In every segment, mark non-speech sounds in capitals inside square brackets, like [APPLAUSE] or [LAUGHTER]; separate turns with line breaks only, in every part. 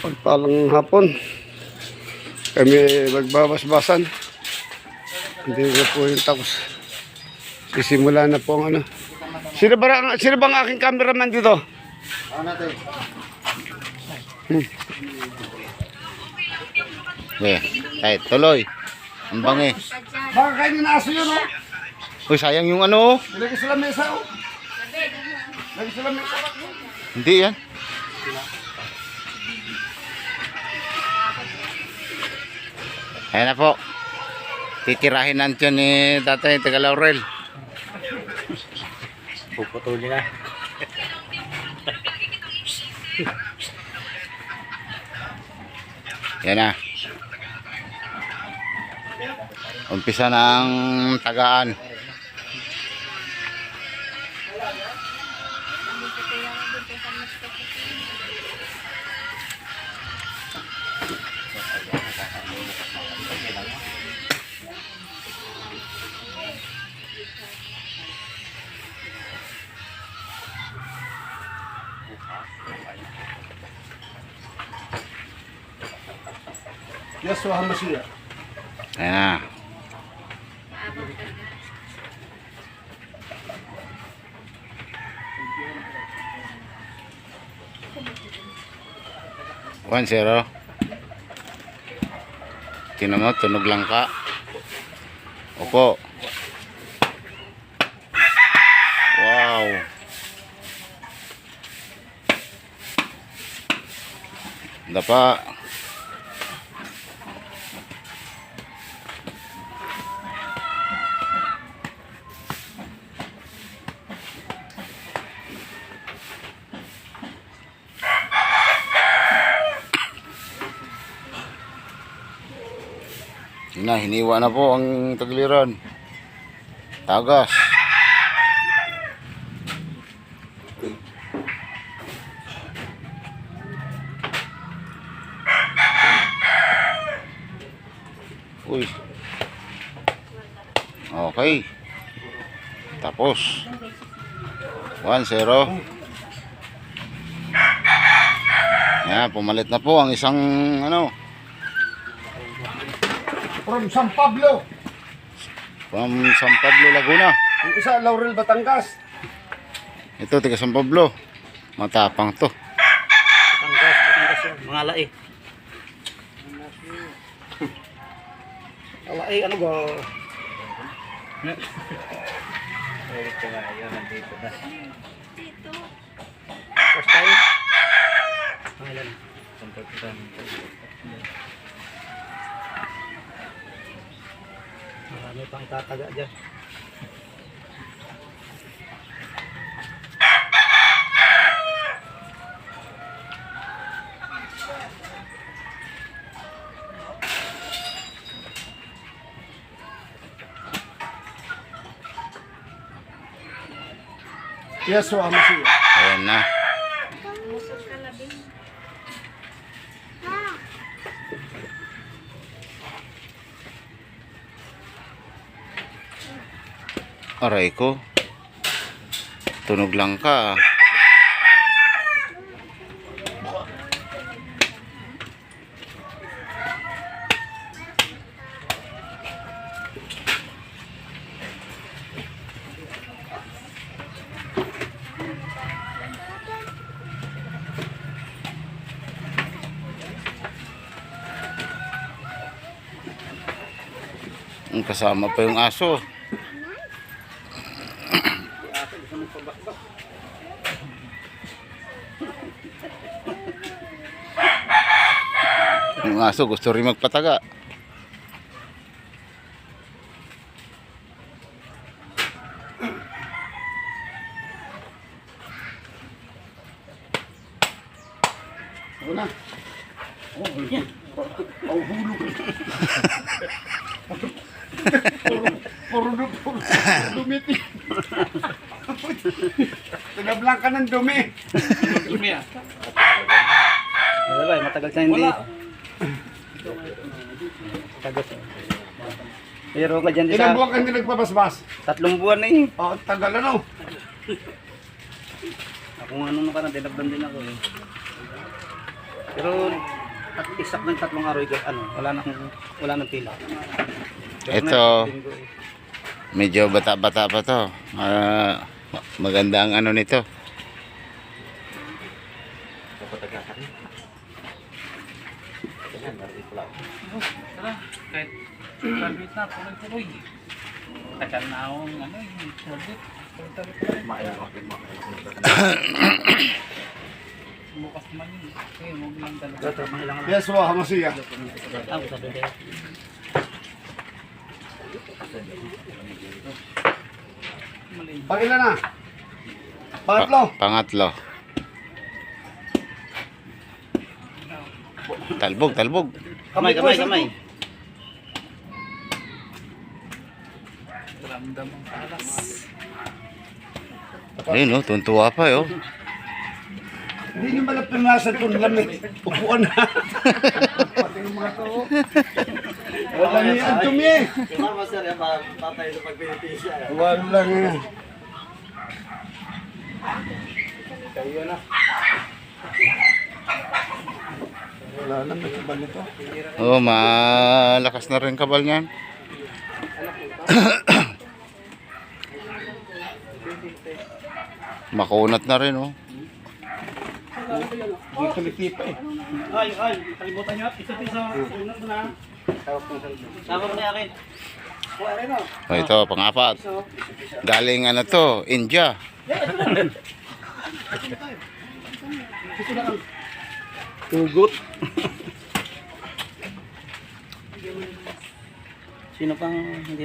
Pagpalang hapon. Kami magbabasbasan. Hindi na po yung tapos. Sisimula na po ang ano. Sino ba, sino bang aking cameraman dito?
Ano natin?
Eh, kahit tuloy. Ang bangi.
Baka kainin na aso yun, oh.
Uy, sayang yung ano. oh.
Ilagay sa lamesa, oh. Ilagay sa lamesa.
Hindi yan. Ayan na po. Titirahin natin ni tatay Taga Laurel.
Puputuli na.
Yan na. Umpisa ng tagaan.
Yeshua HaMashiach.
Na. One zero. Tingnan mo, tunog lang ka. Opo. Wow. Dapa. Yun na, hiniwa na po ang tagliran. Tagas. Uy. Okay. Tapos. 1-0. Yan, pumalit na po ang isang ano,
From San Pablo.
from San Pablo, Laguna.
Yung isa, Laurel, Batangas.
Ito, taga San Pablo. Matapang to.
Batangas, Batangas yan. Mga lai.
Ala, eh, ano ba?
Ulit ko nga yun, nandito na.
First time?
Pangalan. Pagkakutan. Marami pang itataga dyan.
Yeshua HaMashiach.
Ayan na. Aray ko. Tunog lang ka. ah. Kasama pa yung aso. Aso gusto rin magpataga.
Ako na. Oh, hulog. Oh, hulog. Puro, puro, puro, dumiti. Tinablang ka ng dumi. Dumi ah.
Wala ba, matagal na hindi.
Wala.
Pero ka dyan
Ilang
sa
buwan ka hindi nagpapasbas?
tatlong buwan na eh.
Oh, tagal ano?
Ako nga nung nakarang, tinablan din ako eh.
Pero at isak ng tatlong araw, ano, wala na wala nang pila. Pero
Ito.
eh.
Medyo bata-bata pa to. Ah, ma- maganda ang ano nito.
Graduate na, tuloy-tuloy. Tagal na akong ano, yung graduate. Bukas naman yun. Okay, huwag lang talaga.
Ito, mga ilang
Yes po, Hamasiya.
Ah, sabi kayo.
Pangila na. Pangatlo.
Pa- pangatlo. Talbog, talbog.
Kamay, kamay, kamay.
Ramdam ang alas.
Ayun oh, tuntua pa oh.
Hindi niyo pala pinasan kung lamig. Upuan na. Pati ng mga to. Wala niya ang dumi eh.
Mama, sir, yung patay sa pagpinipisa.
Wala nga.
Kayo na.
Wala na may sabal nito.
Oh, malakas na rin kabal niyan. Makunat na rin oh.
Tumitipa eh.
Ay, ay, kalimutan nyo. Isa pisa. Unat na. Tawag na akin.
Oh, ito, pangapat. Galing ano to, India.
Tugot. Sino pang hindi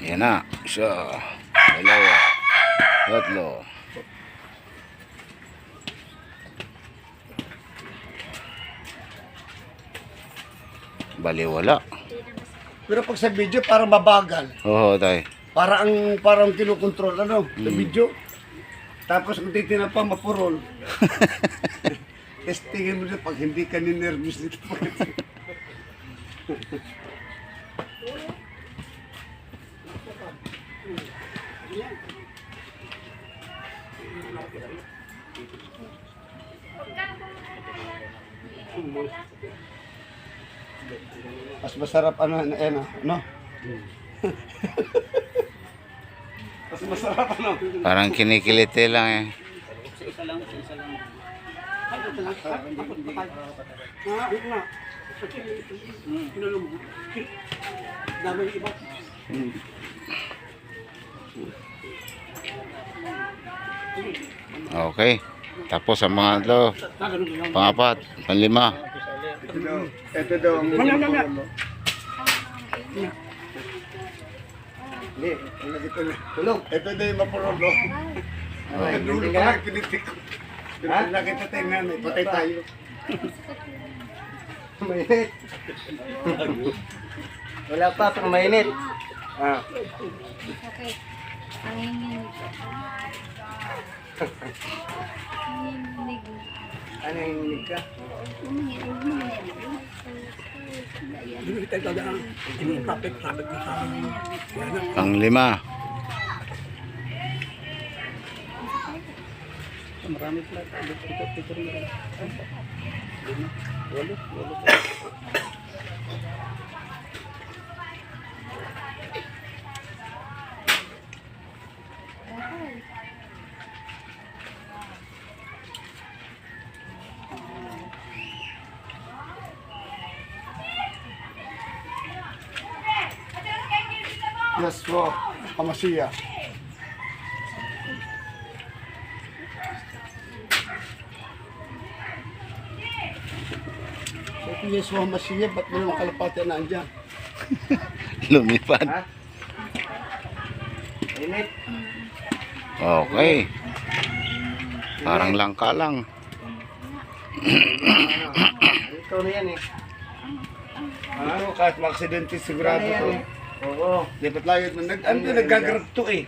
Yan na. Isa, dalawa, tatlo. Baliwala.
Pero pag sa video, parang mabagal.
Oo, tay.
Para ang parang kinukontrol ano, sa video. Tapos kung titignan pa, mapurol. [LAUGHS] Tapos tingin mo na pag hindi ka ni-nervous nito. [LAUGHS] Mas masarap ano, ano, ano, ano? Mas masarap ano?
Parang kinikiliti lang eh.
Isa lang, isa lang.
Okay. Tapos ang mga ito, pangapat, panlima.
Ito daw, ito daw ang mapurol. Hindi, ilagay ko na. Tulog. Ito daw yung mapurol. Ang dulo pa lang pinitik ko. Pero pag nakita tayo nanay, patay tayo. [LAUGHS] Mainit.
Wala pa, pang mainit.
Ah,
Okay. Panginginig. [LAUGHS] Panginginig.
Ano yung hinig ka?
Panglima.
Marami pala. Ito, ito, ito rin. Lima, walo, walo.
Yes po, Kamasiya. Sabi yes po, Kamasiya, ba't mo yung kalapati na andyan? [LAUGHS]
Lumipad.
Init.
Okay. Parang langka lang.
Ito na yan eh. [CLEARS THROAT]
Ano, kahit maksidente sigurado
Ano
to.
Oo.
Dapat layot na nag, ano to, nagkagrab to eh.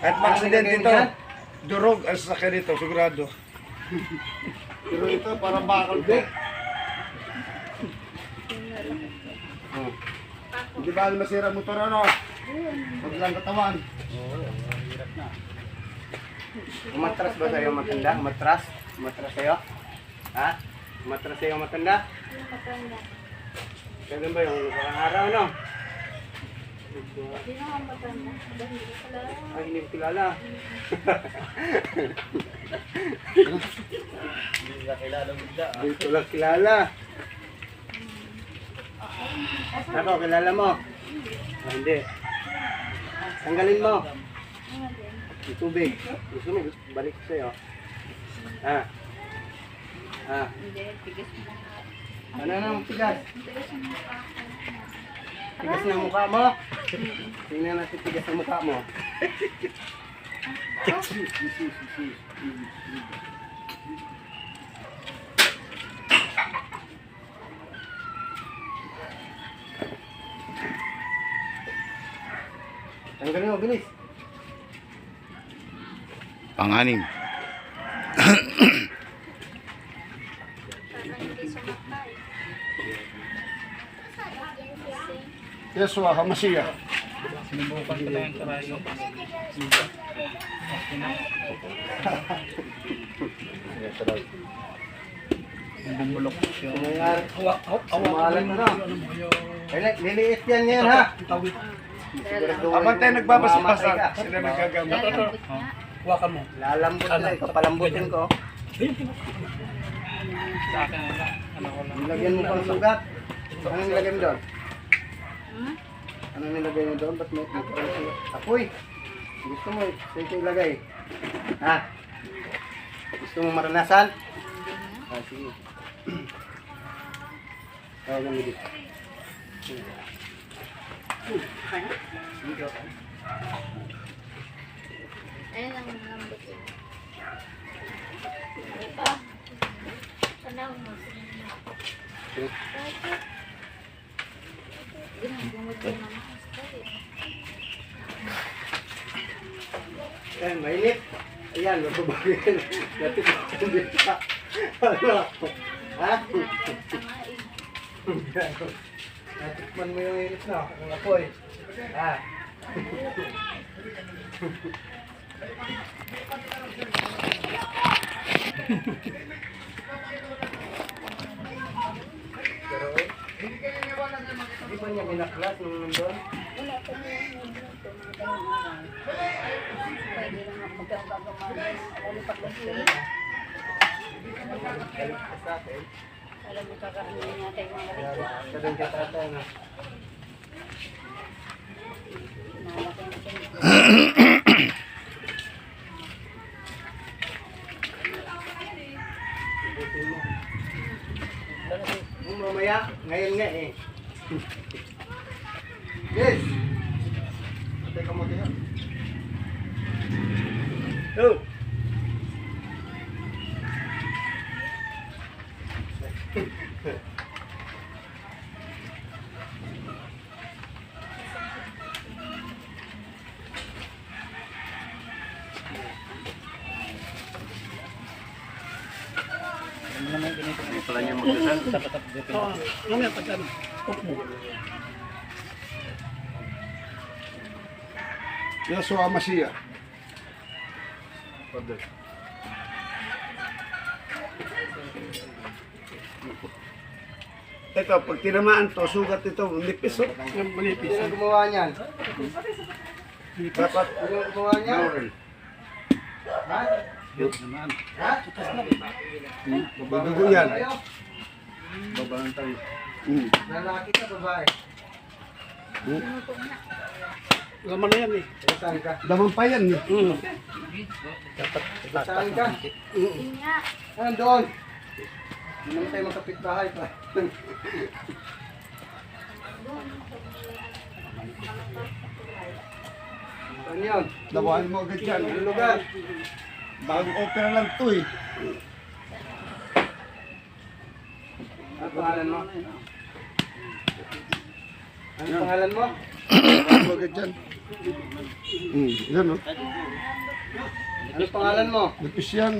Kahit maksidente to, durog ang sasakyan nito, sigurado. [LAUGHS] Pero ito, parang bakal to. Oh. Hindi ba alam masira ang motor ano? Huwag lang katawan.
Umatras ba sa'yo matanda? Umatras? Umatras sa'yo? Ha? Umatras sa'yo matanda?
Nakatanda.
Kailan ba yung parang araw no?
Hindi na ako matanda. Hindi ko pala.
Ay, hindi ko kilala. Hindi ko lang kilala. Ako, kilala mo? Ah, hindi. Tanggalin mo. Yung tubig. Gusto mo, balik ko sa'yo. Ha? Ha?
Hindi, tigas mo.
Ano nang tigas?
Tigas mo pa.
Tigas ng mukha mo? Tingnan natin tigas ng mukha mo. Tanggalin mo, bilis.
Panganim.
Yeswa, hamasiya.
Sinubukan ko lang yung karayo. Bumulok siya.
Sumalan na na. Kailan, liliit yan ngayon ha.
Habang tayo nagbabasa-basa,
Mamatay ka.
sila nagagamit.
Hawakan mo.
Lalambot na eh. Kapalambutin ko.
Sa akin wala. Ano ko lang.
Nilagyan mo pang sugat. Anong mo doon?
Hmm?
Anong nilagay mo doon? Ba't may parang sugat? Apoy! Gusto mo, sa ito ilagay. Ha? Gusto mo maranasan? Ah, sige. [CLEARS THROAT] Kaya na dito.
Ayun ang yun. Ano pa? Panahon mo. Bakit? Bakit?
Ayan, mainit. Ayan, mababagyan. Dati ko dito. Ano? Ha? Natikman mo yung init na. Ang apoy. Ha? Pero, [LAUGHS] hindi ba niya binaklas nung nandun?
Wala ko na yung nandun ko, mga ganun araw. Pwede naman magkakagamalis. Lalo pag nagsirin.
Galit ka sa akin.
Alam mo kakaano niya tayo mga rito.
ka rin ka tatay na.
Na
mamaya, ngayon nga eh. Yes! Teka mo tayo. Oh!
Ano naman yung ganito?
Hindi pala niya magdasal.
Dapat at dito. Oo. Mamaya ano. Hook mo.
Yeswa, hamasiya. Ito, pag tinamaan to, sugat ito, nipis oh. Manipis.
Sino gumawa niyan?
Dapat,
Sino gumawa niyan?
Lauren.
Ha?
Yun naman.
Ha?
Mababago yan.
Tayo?
Babalan tayo. Hmm.
Lalaki ka, babae.
Laman na yan eh.
Saan ka?
Laman pa yan eh. Mm.
Saan ka?
Nga.
Ano doon? Hindi naman tayo makapit bahay pa. [LAUGHS] Ano yun?
Lawahan mo agad yan.
Ano lugar?
Bagong opera lang to eh.
Ano pangalan mo? Ano pangalan mo?
Lawahan mo agad yan. Hmm, yan o.
Ano pangalan mo?
Lupis yan.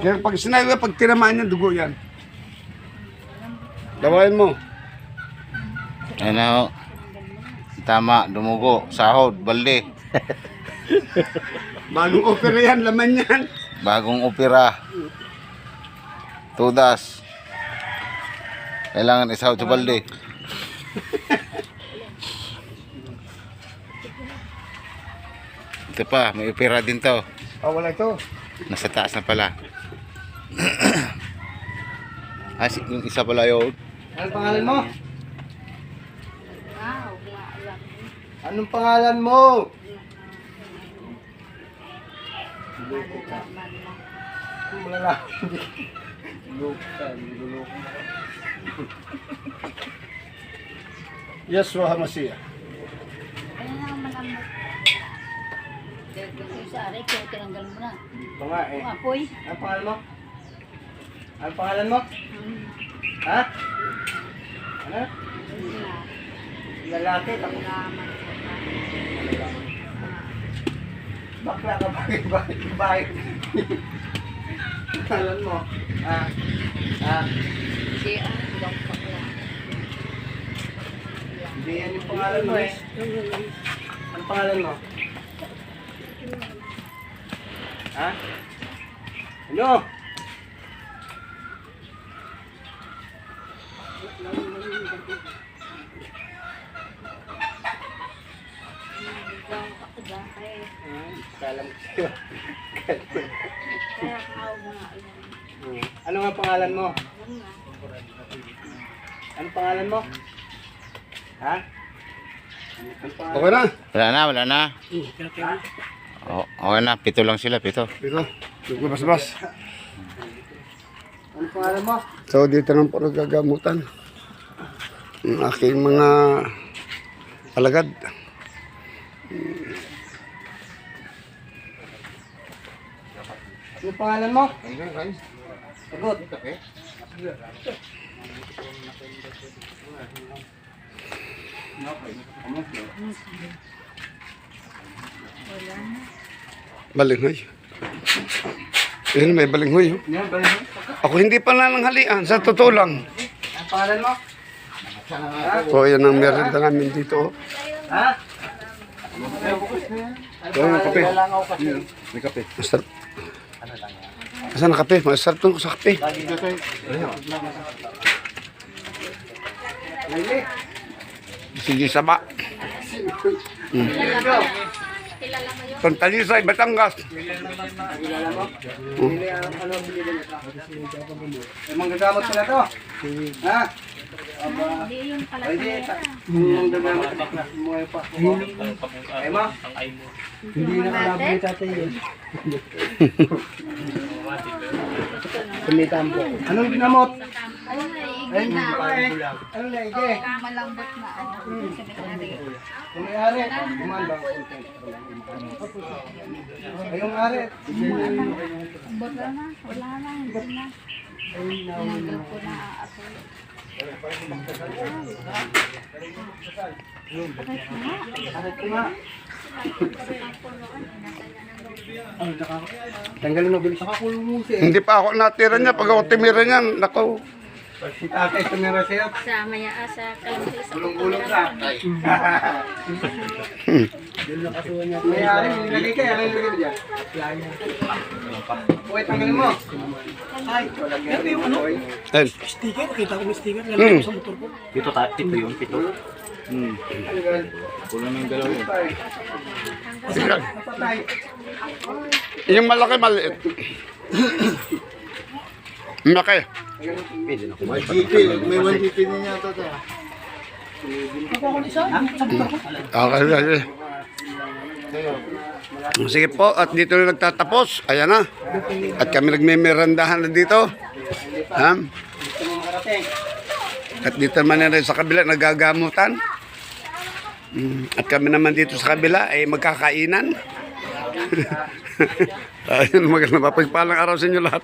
Kaya pag sinabi pag tinamaan yan, dugo yan. Lawahan mo.
Ho. Tama, dumugo, sahod, balde. [LAUGHS]
Bagong opera yan, laman yan.
Bagong opera. Tudas. Kailangan isahod sa balde. Ito pa, may opera din to.
Ah, wala ito.
Nasa taas na pala. [CLEARS THROAT] ah, si- yung isa pala yun.
Ano pangalan mo?
Ah.
Anong pangalan mo?
Malalaman mo.
Wala lang.
Yeshua HaMashiach.
Ano na ang malambot? Dahil kung sa aray, kaya tinanggal mo na.
Ito nga eh.
Kung apoy,
Ano pangalan mo? Ano pangalan mo?
hmm,
Ha? Ano? Lalaki, tapos bakla ka ba? Bakit bakit? Pangalan mo? Ah. Ah.
Ah, ibang bakla.
Hindi yan yung pangalan mo eh. Ano pangalan mo? Ha? Ano? Kalam ko. Ano nga pangalan mo? Ano pangalan mo? Ha? Ano pangalan?
Okay na.
Wala na, wala na. O, okay na, pito lang sila, pito.
Dito. Nagbabas-bas.
Ano pangalan mo?
So dito lang po nagagamutan. Ang aking mga alagad.
Ano pangalan mo? Sagot.
Wala na.
Balinghoy. Ayun, may balinghoy. oh.
Yan, ba yun?
Ako hindi pa nananghalian, sa totoo lang.
Ano pangalan mo?
So yan ang meron namin dito. oh.
Ha?
Ito yung kape.
May kape.
Masarap. Asan ang kape? Masarap tong sa kape. Sige, saba.
Kilala mo yun?
Pantalisay, Batangas.
Kilala mo? Lili, ano ano binili mo? May manggagamot pala to. Ha?
Hindi yung pala
Ay, di. manggagamot. Mo pa. Ay, ma.
Hindi na kalabo yung tatay yun.
Tumitampo. Anong ginamot?
Ano na, igil na.
Naige?
Malambot na. Oh, sa may-ari.
Kung may ari, gumaan ba ang content? Ay, yung ari.
Wala na, wala na, hindi na. Tinanggal ko na ako.
Tanggalin mo bilis. Nakakulong mo siya.
Hindi pa ako natira niya. Pag ako timira niyan, nako.
Si tatay tumira sa'yo.
Sa maya sa kalamsi sa
Gulong-gulong ka. [LAUGHS] May ari, nilagay ka. Ano nilagay mo dyan? Uy, tanggalin mo. Ay, yan. yung ano?
Ayun.
Sticker, kita ko may sticker.
Hmm.
Lalagay ko sa motor ko.
Pito, pito yun, pito. Hmm. Kulang ng dalawa yun.
Yung malaki, maliit. Malaki.
May GP, may 1 GP na niya ito.
Okay, okay. Sige po, at dito na nagtatapos. Ayan na. At kami nagmimirandahan na dito. Ha? At dito naman na rin sa kabila nagagamutan. Mm, At kami naman dito sa kabila ay magkakainan. [LAUGHS] Ayun, magandang mapagpalang araw sa inyo lahat.